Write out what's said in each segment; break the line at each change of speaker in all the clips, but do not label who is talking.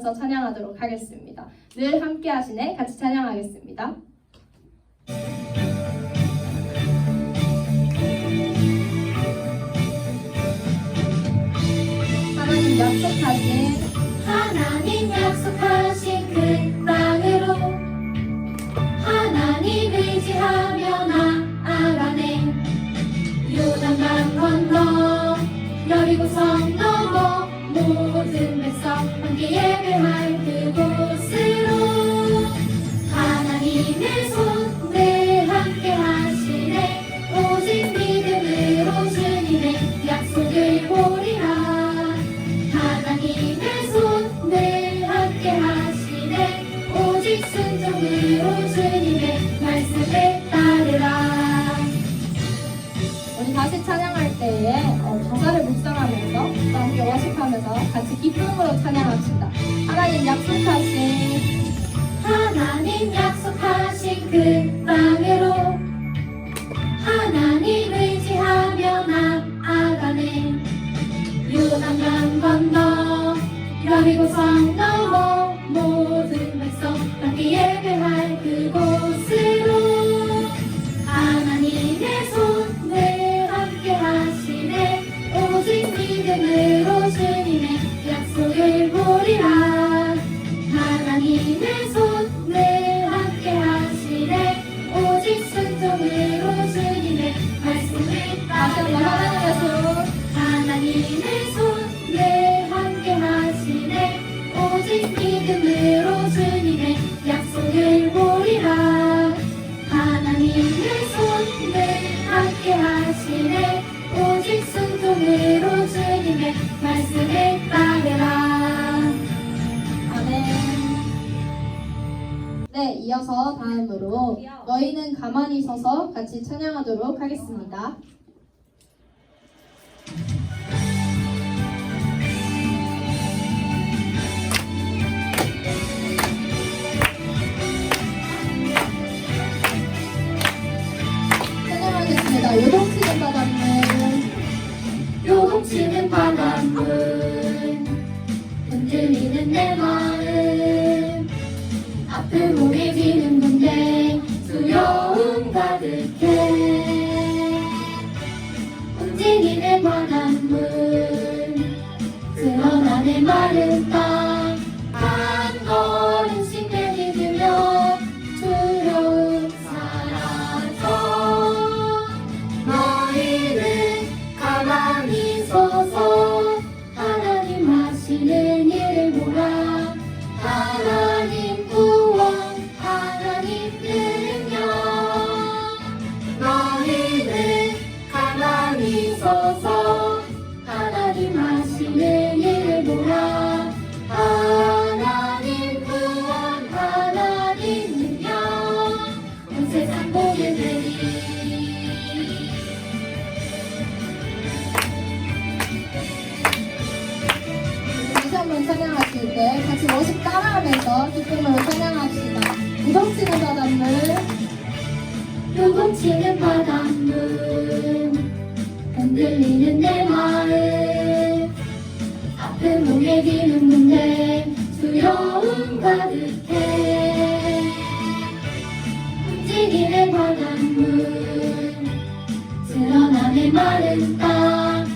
하면서 찬양하도록 하겠습니다. 늘 함께 하시네 같이 찬양하겠습니다. 하나님 약속하신 같이 기쁨으로 찬양합시다. 하나님 약속하신
네,
이어서 다음으로 너희는 가만히 서서 같이 찬양하도록 하겠습니다. 찬양하겠습니다. 요동치는 바닷물
요동치는 바닷물 흔들리는 내 마음
앞으로
barızda 눈에 비는 눈에 두려움 가득해. 움직이는 바닷물 드러나는 마른 땅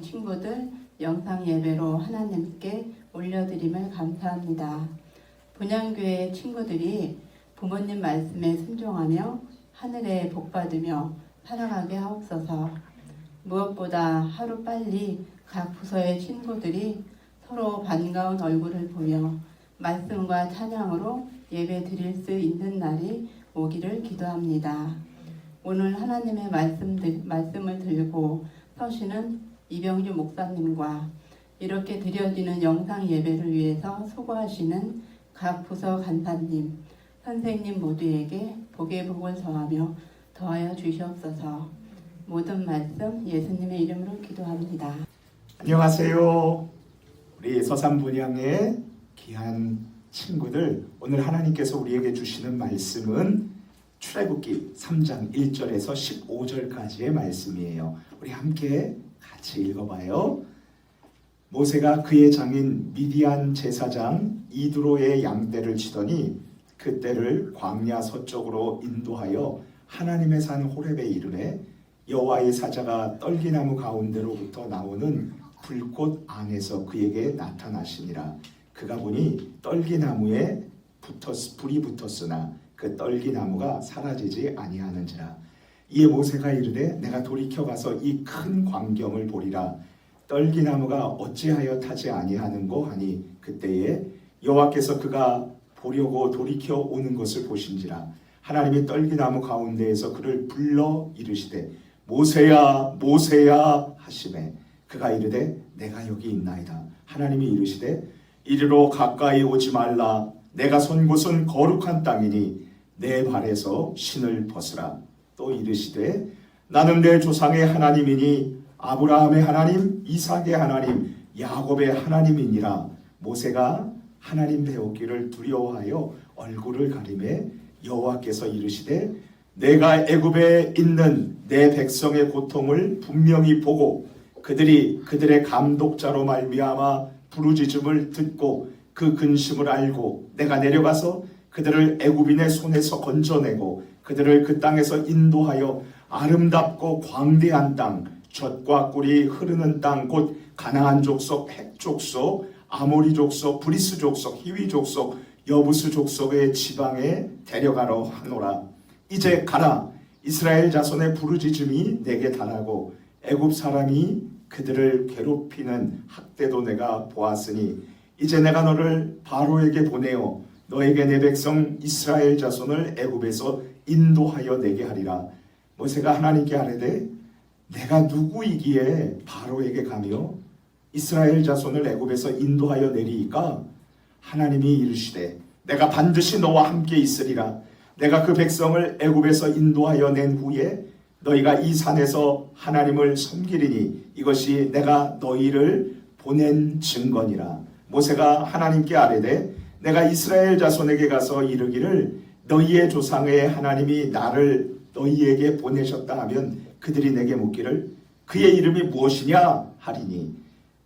친구들 영상 예배로 하나님께 올려드림을 감사합니다. 분양교회 친구들이 부모님 말씀에 순종하며 하늘에 복받으며 살아가게 하옵소서. 무엇보다 하루 빨리 각 부서의 친구들이 서로 반가운 얼굴을 보며 말씀과 찬양으로 예배 드릴 수 있는 날이 오기를 기도합니다. 오늘 하나님의 말씀, 말씀을 들고 서시는 이병주 목사님과 이렇게 드려지는 영상 예배를 위해서 수고하시는 각 부서 간사님, 선생님 모두에게 복의 복을 더하며 더하여 주시옵소서. 모든 말씀 예수님의 이름으로 기도합니다.
안녕하세요. 우리 서산 분양의 귀한 친구들 오늘 하나님께서 우리에게 주시는 말씀은 출애굽기 3장 1절에서 15절까지의 말씀이에요. 우리 함께 같이 읽어봐요. 모세가 그의 장인 미디안 제사장 이드로의 양떼를 치더니 그 떼를 광야 서쪽으로 인도하여 하나님의 산 호렙에 이르매 여호와의 사자가 떨기나무 가운데로부터 나오는 불꽃 안에서 그에게 나타나시니라. 그가 보니 떨기나무에 붙었 불이 붙었으나 그 떨기나무가 사라지지 아니하는지라. 이에 모세가 이르되 내가 돌이켜 가서 이 큰 광경을 보리라. 떨기나무가 어찌하여 타지 아니하는고 하니 그때에 여호와께서 그가 보려고 돌이켜 오는 것을 보신지라. 하나님이 떨기나무 가운데에서 그를 불러 이르시되 모세야 모세야 하시매 그가 이르되 내가 여기 있나이다. 하나님이 이르시되 이리로 가까이 오지 말라. 내가 선 곳은 거룩한 땅이니 내 발에서 신을 벗으라. 또 이르시되 나는 내 조상의 하나님이니 아브라함의 하나님, 이삭의 하나님, 야곱의 하나님이니라. 모세가 하나님 배우기를 두려워하여 얼굴을 가리매 여호와께서 이르시되 내가 애굽에 있는 내 백성의 고통을 분명히 보고 그들이 그들의 감독자로 말미암아 부르짖음을 듣고 그 근심을 알고 내가 내려가서 그들을 애굽인의 손에서 건져내고 그들을 그 땅에서 인도하여 아름답고 광대한 땅 젖과 꿀이 흐르는 땅 곧 가나안 족속 핵 족속 아모리 족속 브리스 족속 히위 족속 여부스 족속의 지방에 데려가러 하노라. 이제 가라. 이스라엘 자손의 부르짖음이 내게 달하고 애굽 사람이 그들을 괴롭히는 학대도 내가 보았으니 이제 내가 너를 바로에게 보내어 너에게 내 백성 이스라엘 자손을 애굽에서 인도하여 내게 하리라. 모세가 하나님께 아뢰되 내가 누구이기에 바로에게 가며 이스라엘 자손을 애굽에서 인도하여 내리이까? 하나님이 이르시되 내가 반드시 너와 함께 있으리라. 내가 그 백성을 애굽에서 인도하여 낸 후에 너희가 이 산에서 하나님을 섬기리니 이것이 내가 너희를 보낸 증거니라. 모세가 하나님께 아뢰되 내가 이스라엘 자손에게 가서 이르기를 너희의 조상의 하나님이 나를 너희에게 보내셨다 하면 그들이 내게 묻기를 그의 이름이 무엇이냐 하리니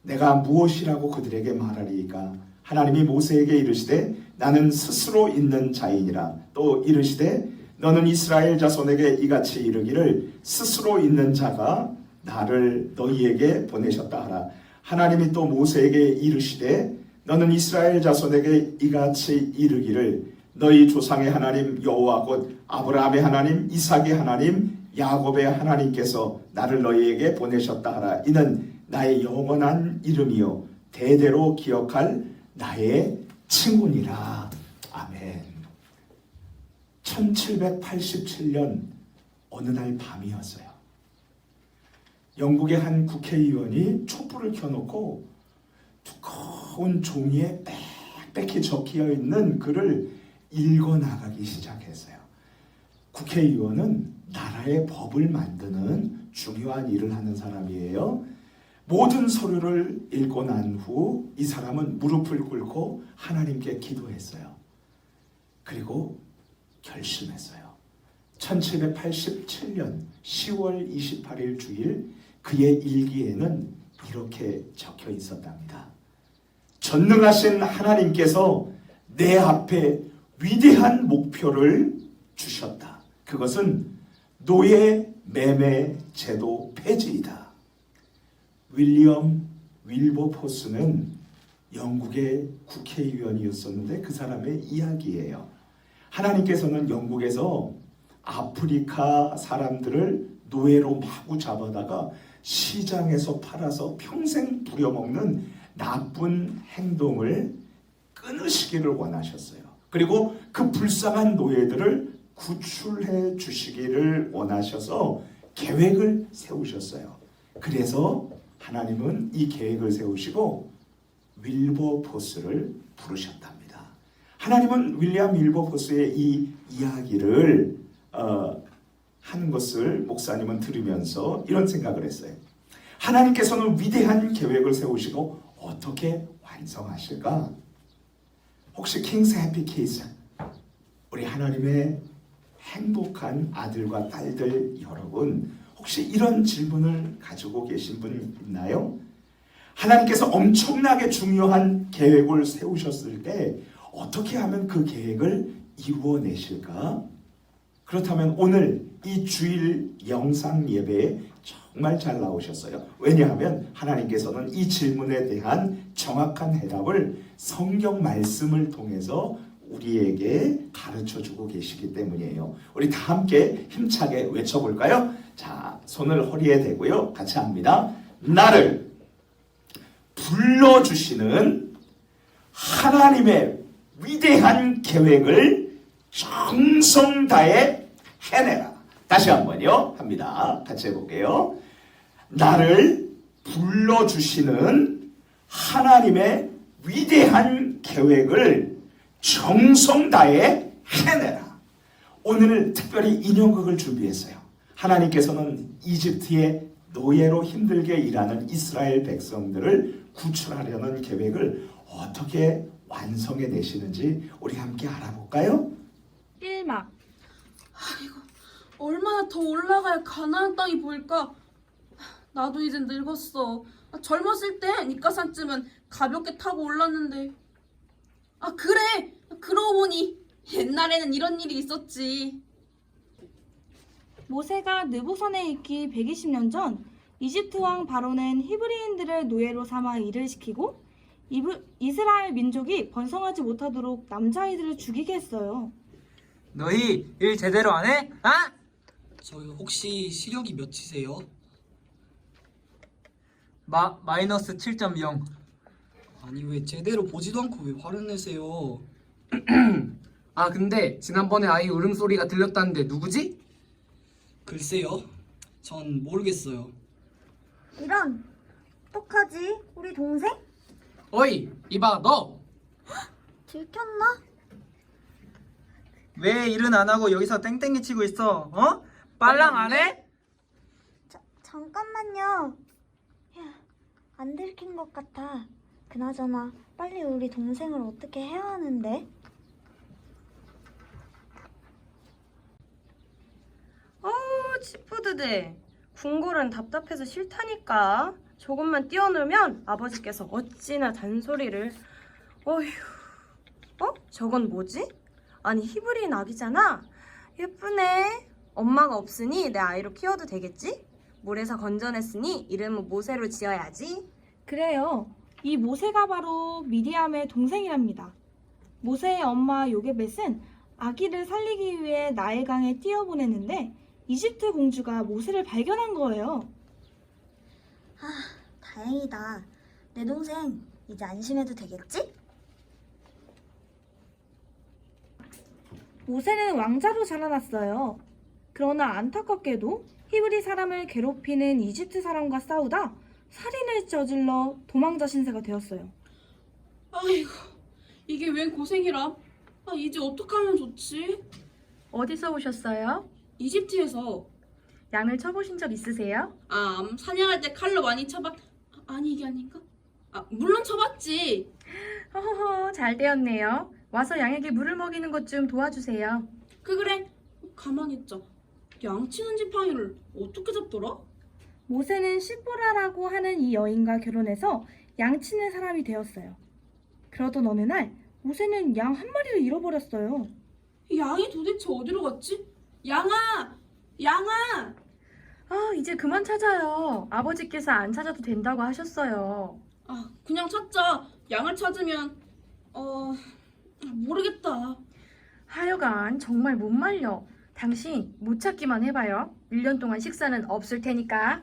내가 무엇이라고 그들에게 말하리이까? 하나님이 모세에게 이르시되 나는 스스로 있는 자이니라. 또 이르시되 너는 이스라엘 자손에게 이같이 이르기를 스스로 있는 자가 나를 너희에게 보내셨다 하라. 하나님이 또 모세에게 이르시되 너는 이스라엘 자손에게 이같이 이르기를 너희 조상의 하나님 여호와 곧 아브라함의 하나님 이삭의 하나님 야곱의 하나님께서 나를 너희에게 보내셨다 하라. 이는 나의 영원한 이름이요 대대로 기억할 나의 칭훈이라. 아멘. 1787년 어느 날 밤이었어요. 영국의 한 국회의원이 촛불을 켜놓고 두꺼운 종이에 빽빽히 적혀 있는 글을 읽어 나가기 시작했어요. 국회의원은 나라의 법을 만드는 중요한 일을 하는 사람이에요. 모든 서류를 읽고 난 후 이 사람은 무릎을 꿇고 하나님께 기도했어요. 그리고 결심했어요. 1787년 10월 28일 주일 그의 일기에는 이렇게 적혀 있었답니다. 전능하신 하나님께서 내 앞에 위대한 목표를 주셨다. 그것은 노예 매매 제도 폐지이다. 윌리엄 윌버포스는 영국의 국회의원이었었는데 그 사람의 이야기예요. 하나님께서는 영국에서 아프리카 사람들을 노예로 마구 잡아다가 시장에서 팔아서 평생 부려먹는 나쁜 행동을 끊으시기를 원하셨어요. 그리고 그 불쌍한 노예들을 구출해 주시기를 원하셔서 계획을 세우셨어요. 그래서 하나님은 이 계획을 세우시고 윌버포스를 부르셨답니다. 하나님은 윌리엄 윌버포스의 이 이야기를 어, 하는 것을 목사님은 들으면서 이런 생각을 했어요. 하나님께서는 위대한 계획을 세우시고 어떻게 완성하실까? 혹시 킹스 해피 키즈 우리 하나님의 행복한 아들과 딸들 여러분 혹시 이런 질문을 가지고 계신 분 있나요? 하나님께서 엄청나게 중요한 계획을 세우셨을 때 어떻게 하면 그 계획을 이루어내실까? 그렇다면 오늘 이 주일 영상 예배에 정말 잘 나오셨어요. 왜냐하면 하나님께서는 이 질문에 대한 정확한 해답을 성경 말씀을 통해서 우리에게 가르쳐 주고 계시기 때문이에요. 우리 다 함께 힘차게 외쳐볼까요? 자, 손을 허리에 대고요. 같이 합니다. 나를 불러주시는 하나님의 위대한 계획을 정성 다해 해내라. 다시 한번요. 합니다. 같이 해볼게요. 나를 불러주시는 하나님의 위대한 계획을 정성 다해 해내라. 오늘 특별히 인형극을 준비했어요. 하나님께서는 이집트의 노예로 힘들게 일하는 이스라엘 백성들을 구출하려는 계획을 어떻게 완성해 내시는지 우리 함께 알아볼까요?
1막
얼마나 더 올라가야 가나안 땅이 보일까? 나도 이제 늙었어. 아, 젊었을 땐 이가산쯤은 가볍게 타고 올랐는데. 아 그래. 그러고 보니 옛날에는 이런 일이 있었지.
모세가 느부산에 있기 120년 전 이집트 왕 바로는 히브리인들을 노예로 삼아 일을 시키고 이브, 이스라엘 민족이 번성하지 못하도록 남자아이들을 죽이게 했어요.
너희 일 제대로 안 해? 아?
저 혹시 시력이 몇이세요?
마 마이너스 7.0.
아니 왜 제대로 보지도 않고 왜 화를 내세요?
아 근데 지난번에 아이 울음소리가 들렸다는데 누구지?
글쎄요, 전 모르겠어요.
이런 어떡하지? 우리 동생?
어이 이봐 너
들켰나?
왜 일은 안 하고 여기서 땡땡이 치고 있어? 어? 빨랑 안 해?
자, 잠깐만요. 휴, 안 들킨 것 같아. 그나저나 빨리 우리 동생을 어떻게 해야 하는데?
어우 치푸드들 궁궐은 답답해서 싫다니까 조금만 뛰어놀면 아버지께서 어찌나 잔소리를 어휴 어? 저건 뭐지? 아니 히브리인 아기잖아 예쁘네 엄마가 없으니 내 아이로 키워도 되겠지? 물에서 건져냈으니 이름은 모세로 지어야지
그래요. 이 모세가 바로 미디암의 동생이랍니다. 모세의 엄마 요게벳은 아기를 살리기 위해 나일강에 뛰어보냈는데 이집트 공주가 모세를 발견한 거예요.
다행이다. 내 동생 이제 안심해도 되겠지?
모세는 왕자로 자라났어요. 그러나 안타깝게도 히브리 사람을 괴롭히는 이집트 사람과 싸우다 살인을 저질러 도망자 신세가 되었어요.
아이고 이게 웬 고생이라. 아 이제 어떡하면 좋지?
어디서 오셨어요?
이집트에서
양을 쳐보신 적 있으세요?
아 음, 사냥할 때 칼로 많이 쳐봤. 아, 아니 이게 아닌가? 아 물론 쳐봤지.
허허허 잘 되었네요 와서 양에게 물을 먹이는 것 좀 도와주세요
그 그래. 가만히 있자. 양치는 지팡이를 어떻게 잡더라?
모세는 시보라라고 하는 이 여인과 결혼해서 양치는 사람이 되었어요. 그러던 어느 날 모세는 양 한 마리를 잃어버렸어요.
양이 도대체 어디로 갔지? 양아! 양아!
아, 이제 그만 찾아요. 아버지께서 안 찾아도 된다고 하셨어요.
아, 그냥 찾자. 양을 찾으면 어 모르겠다.
하여간 정말 못 말려. 당신 못 찾기만 해봐요. 1년 동안 식사는 없을 테니까.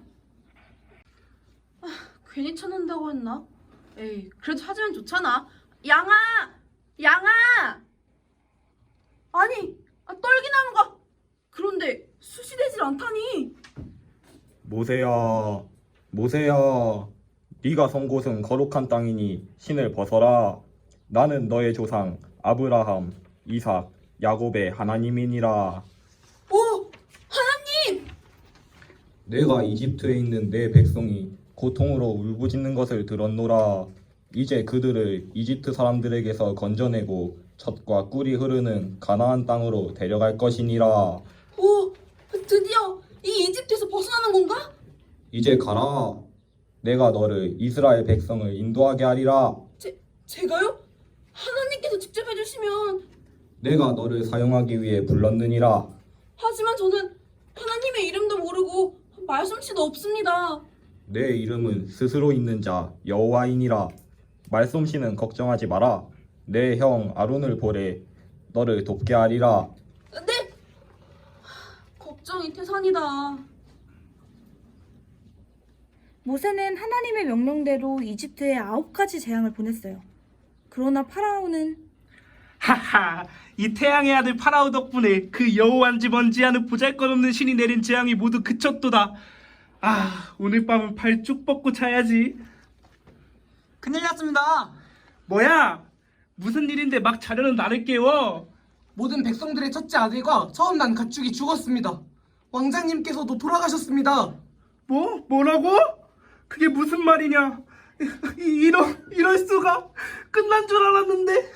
괜히 찾는다고 했나? 에이, 그래도 찾으면 좋잖아. 양아! 양아! 아니, 아, 떨기나무가 그런데 수시되질 않다니.
모세야, 모세야, 네가 선 곳은 거룩한 땅이니 신을 벗어라. 나는 너의 조상 아브라함, 이삭, 야곱의 하나님이니라.
오! 하나님!
내가 이집트에 있는 내 백성이 고통으로 울부짖는 것을 들었노라. 이제 그들을 이집트 사람들에게서 건져내고 젖과 꿀이 흐르는 가나안 땅으로 데려갈 것이니라.
오! 드디어 이 이집트에서 벗어나는 건가?
이제 가라. 내가 너를 이스라엘 백성을 인도하게 하리라.
제가요? 하나님께서 직접 해주시면
내가 너를 사용하기 위해 불렀느니라.
하지만 저는 하나님의 이름도 모르고 말솜씨도 없습니다.
내 이름은 스스로 있는 자 여호와이니라. 말솜씨는 걱정하지 마라. 내 형 아론을 보래. 너를 돕게 하리라.
네! 걱정이 태산이다.
모세는 하나님의 명령대로 이집트에 아홉 가지 재앙을 보냈어요. 그러나 파라오는
하하, 이 태양의 아들 파라오 덕분에 그 여호와인지 뭔지 아는 보잘것없는 신이 내린 재앙이 모두 그쳤도다. 아, 오늘 밤은 발 쭉 뻗고 자야지.
큰일 났습니다.
뭐야? 무슨 일인데 막 자려는 나를 깨워?
모든 백성들의 첫째 아들과 처음 난 가축이 죽었습니다. 왕자님께서도 돌아가셨습니다.
뭐? 뭐라고? 그게 무슨 말이냐? 이- 이런 이럴 수가 끝난 줄 알았는데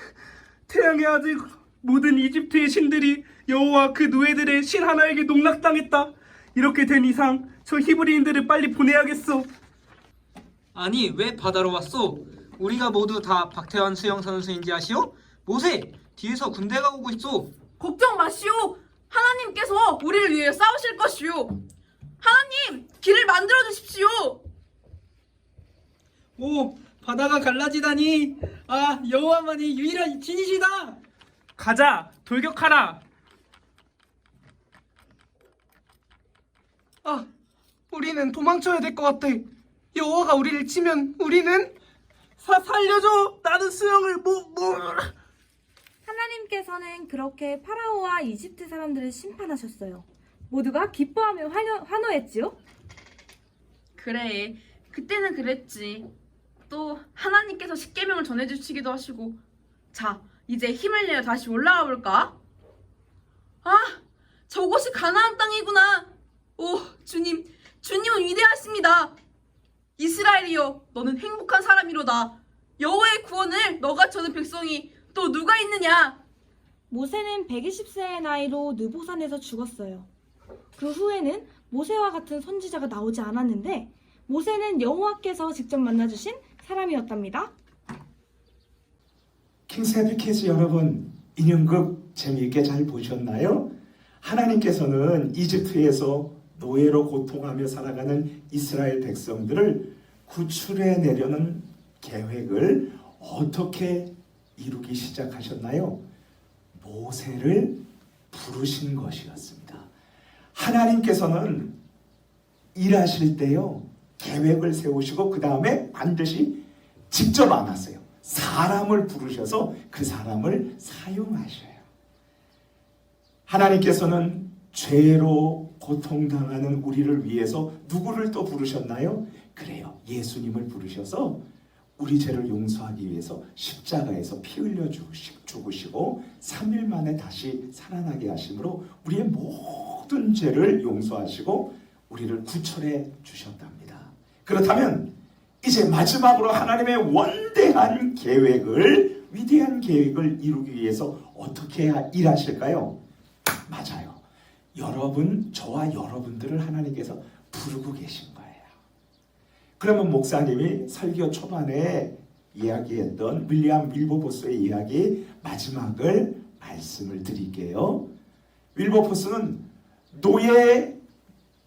태양의 아들 모든 이집트의 신들이 여호와 그 노예들의 신 하나에게 농락당했다. 이렇게 된 이상 저 히브리인들을 빨리 보내야겠어.
아니 왜 바다로 왔소? 우리가 모두 다 박태환 수영 선수인지 아시오? 모세 뒤에서 군대가 오고 있소.
걱정 마시오. 하나님께서 우리를 위해 싸우실 것이오. 하나님, 길을 만들어 주십시오.
오 바다가 갈라지다니. 아 여호와만이 유일한 신이시다.
가자 돌격하라.
아, 우리는 도망쳐야 될 것 같아. 여호와가 우리를 치면 우리는
사 살려줘. 나는 수영을 못 못.
하나님께서는 그렇게 파라오와 이집트 사람들을 심판하셨어요. 모두가 기뻐하며 환호, 환호했지요.
그래, 그때는 그랬지. 또 하나님께서 십계명을 전해주시기도 하시고. 자, 이제 힘을 내어 다시 올라가 볼까? 아, 저곳이 가나안 땅이구나. 오, 주님, 주님은 위대하십니다. 이스라엘이여, 너는 행복한 사람이로다. 여호와의 구원을 너가 저는 백성이 또 누가 있느냐?
모세는 120세의 나이로 느보산에서 죽었어요. 그 후에는 모세와 같은 선지자가 나오지 않았는데 모세는 여호와께서 직접 만나주신 사람이었답니다.
킹세비키즈 여러분 인형극 재미있게 잘 보셨나요? 하나님께서는 이집트에서 노예로 고통하며 살아가는 이스라엘 백성들을 구출해 내려는 계획을 어떻게 이루기 시작하셨나요? 모세를 부르신 것이었습니다. 하나님께서는 일하실 때요 계획을 세우시고 그 다음에 반드시 직접 안 하세요. 사람을 부르셔서 그 사람을 사용하셔요. 하나님께서는 죄로 고통당하는 우리를 위해서 누구를 또 부르셨나요? 그래요. 예수님을 부르셔서 우리 죄를 용서하기 위해서 십자가에서 피 흘려 죽으시고 3일 만에 다시 살아나게 하심으로 우리의 모든 죄를 용서하시고 우리를 구출해 주셨답니다. 그렇다면 이제 마지막으로 하나님의 원대한 계획을 위대한 계획을 이루기 위해서 어떻게 일하실까요? 맞아요. 여러분, 저와 여러분들을 하나님께서 부르고 계신 거예요. 그러면 목사님이 설교 초반에 이야기했던 윌리엄 윌버포스의 이야기 마지막을 말씀을 드릴게요. 윌버포스는 노예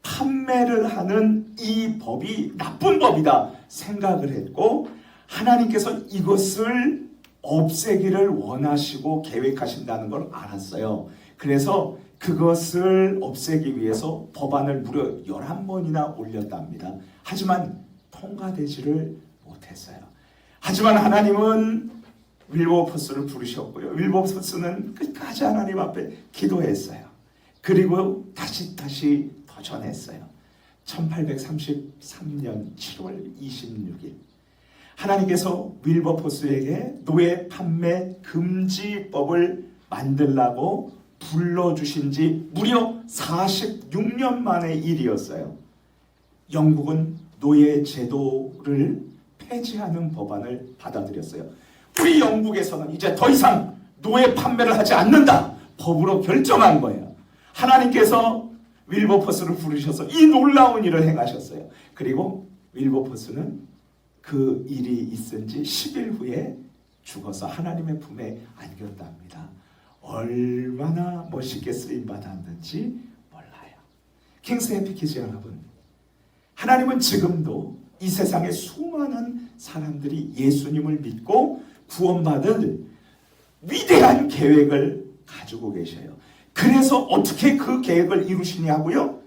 판매를 하는 이 법이 나쁜 법이다 생각을 했고 하나님께서 이것을 없애기를 원하시고 계획하신다는 걸 알았어요. 그래서 그것을 없애기 위해서 법안을 무려 11번이나 올렸답니다. 하지만 통과되지를 못했어요. 하지만 하나님은 윌버포스를 부르셨고요. 윌버포스는 끝까지 하나님 앞에 기도했어요. 그리고 다시 다시 도전했어요. 1833년 7월 26일 하나님께서 윌버포스에게 노예 판매 금지법을 만들라고 불러주신 지 무려 46년 만의 일이었어요. 영국은 노예 제도를 폐지하는 법안을 받아들였어요. 우리 영국에서는 이제 더 이상 노예 판매를 하지 않는다. 법으로 결정한 거예요. 하나님께서 윌버포스를 부르셔서 이 놀라운 일을 행하셨어요. 그리고 윌버포스는 그 일이 있은 지 10일 후에 죽어서 하나님의 품에 안겼답니다. 얼마나 멋있게 쓰임 받았는지 몰라요. 킹스 해피키즈 여러분, 하나님은 지금도 이 세상에 수많은 사람들이 예수님을 믿고 구원받을 위대한 계획을 가지고 계셔요. 그래서 어떻게 그 계획을 이루시냐고요?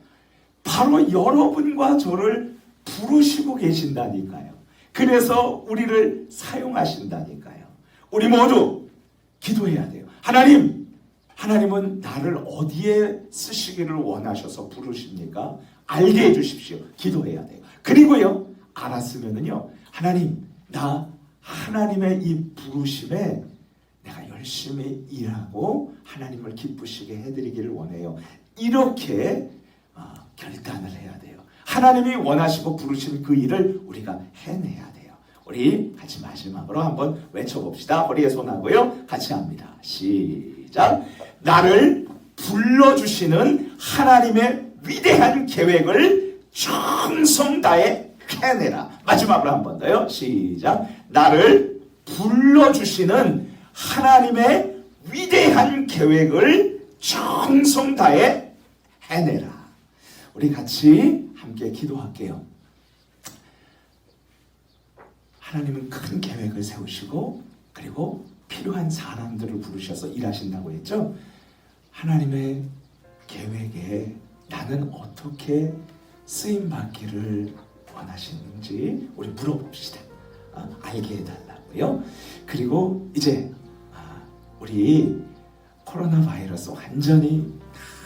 바로 여러분과 저를 부르시고 계신다니까요. 그래서 우리를 사용하신다니까요. 우리 모두 기도해야 돼요. 하나님, 하나님은 나를 어디에 쓰시기를 원하셔서 부르십니까? 알게 해주십시오. 기도해야 돼요. 그리고요, 알았으면은요, 하나님, 나 하나님의 이 부르심에 내가 열심히 일하고 하나님을 기쁘시게 해드리기를 원해요. 이렇게 어, 결단을 해야 돼요. 하나님이 원하시고 부르신 그 일을 우리가 해내야 돼요. 우리 같이 마지막으로 한번 외쳐봅시다. 허리에 손하고요. 같이 합니다. 시작. 나를 불러주시는 하나님의 위대한 계획을 정성 다해 해내라. 마지막으로 한 번 더요. 시작. 나를 불러주시는 하나님의 위대한 계획을 정성 다해 해내라. 우리 같이 함께 기도할게요. 하나님은 큰 계획을 세우시고 그리고 필요한 사람들을 부르셔서 일하신다고 했죠. 하나님의 계획에 나는 어떻게 쓰임 받기를 원하시는지 우리 물어봅시다. 아, 알게 해달라고요. 그리고 이제 아, 우리 코로나 바이러스 완전히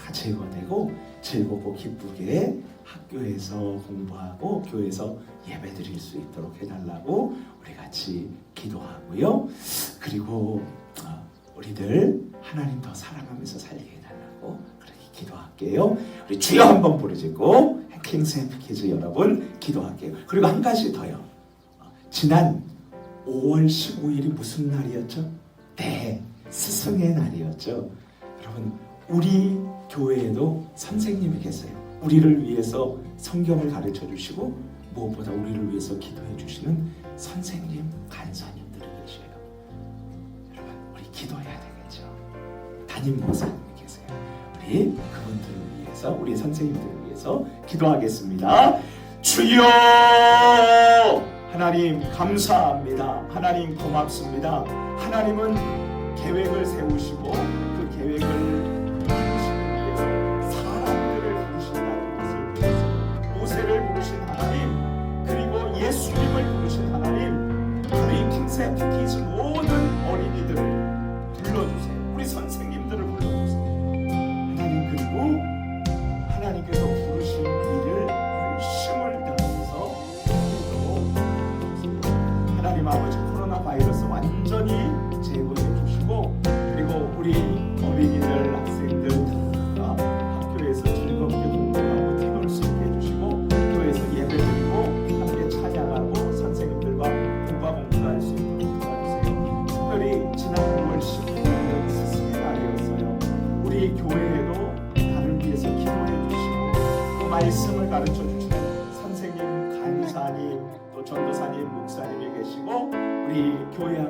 다 제거되고 즐겁고 기쁘게 학교에서 공부하고 교회에서 예배 드릴 수 있도록 해달라고 우리 같이 기도하고요. 그리고 어, 우리들 하나님 더 사랑하면서 살게 해달라고 그렇게 기도할게요. 우리 주여 한번 부르짖고 킹스 햄피키즈 여러분 기도할게요. 그리고 한 가지 더요. 어, 지난 5월 15일이 무슨 날이었죠? 네, 스승의 날이었죠. 여러분, 우리 교회에도 선생님이 계세요. 우리를 위해서 성경을 가르쳐 주시고 무엇보다 우리를 위해서 기도해 주시는 선생님, 간사님들이 계셔요. 여러분, 우리 기도해야 되겠죠. 담임 목사님이 계세요. 우리 그분들을 위해서, 우리 선생님들을 위해서 기도하겠습니다. 주여! 하나님 감사합니다. 하나님 고맙습니다. 하나님은 계획을 세우시고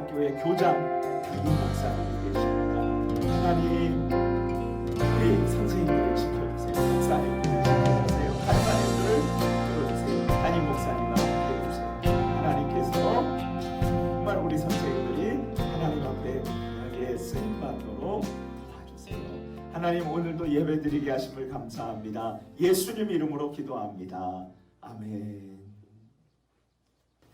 교회 학교의 교장 담임 목사님이 계십니다. 하나님 우리 선생님들을 지켜주세요. 목사님들을 지켜주세요. 간사님들을 들어주세요. 담임 목사님과 함께 해주세요. 하나님께서 정말 우리 선생님들이 하나님 앞에 귀하게 쓰임 받도록 도와주세요. 하나님 오늘도 예배드리게 하심을 감사합니다. 예수님 이름으로 기도합니다. 아멘.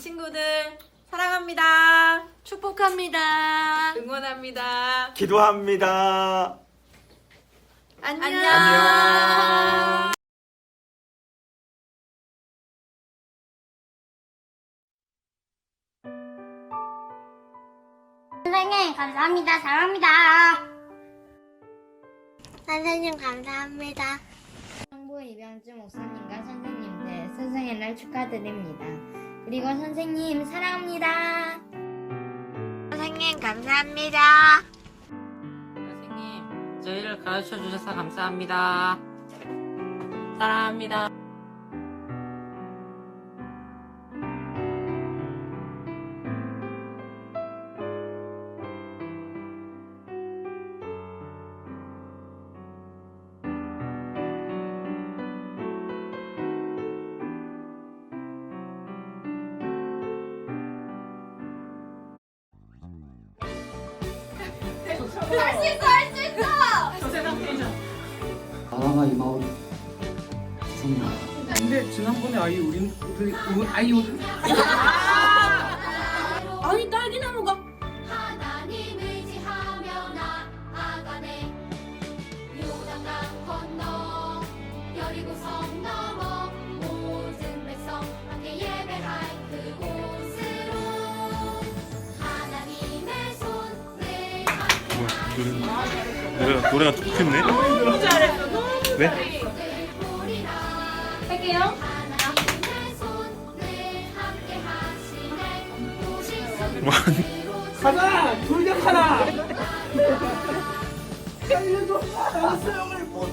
친구들 사랑합니다. 축복합니다. 응원합니다.
기도합니다.
안녕.
안녕.
선생님 감사합니다. 사랑합니다. 선생님 감사합니다.
성부 이병주 목사님과 선생님들 스승의 축하드립니다. 그리고 선생님 사랑합니다.
선생님 감사합니다.
선생님 저희를 가르쳐 주셔서 감사합니다. 사랑합니다.
아이 우리
아니 딸기나무가
하나님 의지하며 나아가네 요단강 건너 여리고성 넘어 모든 백성 함께 예배할 그곳으로 하나님의 손을 함께
노래가 노래가 똑같네. 너무 잘했어. 네?
할게요.
하나님의
가자 돌격하라.
살려줘. 수영을 못.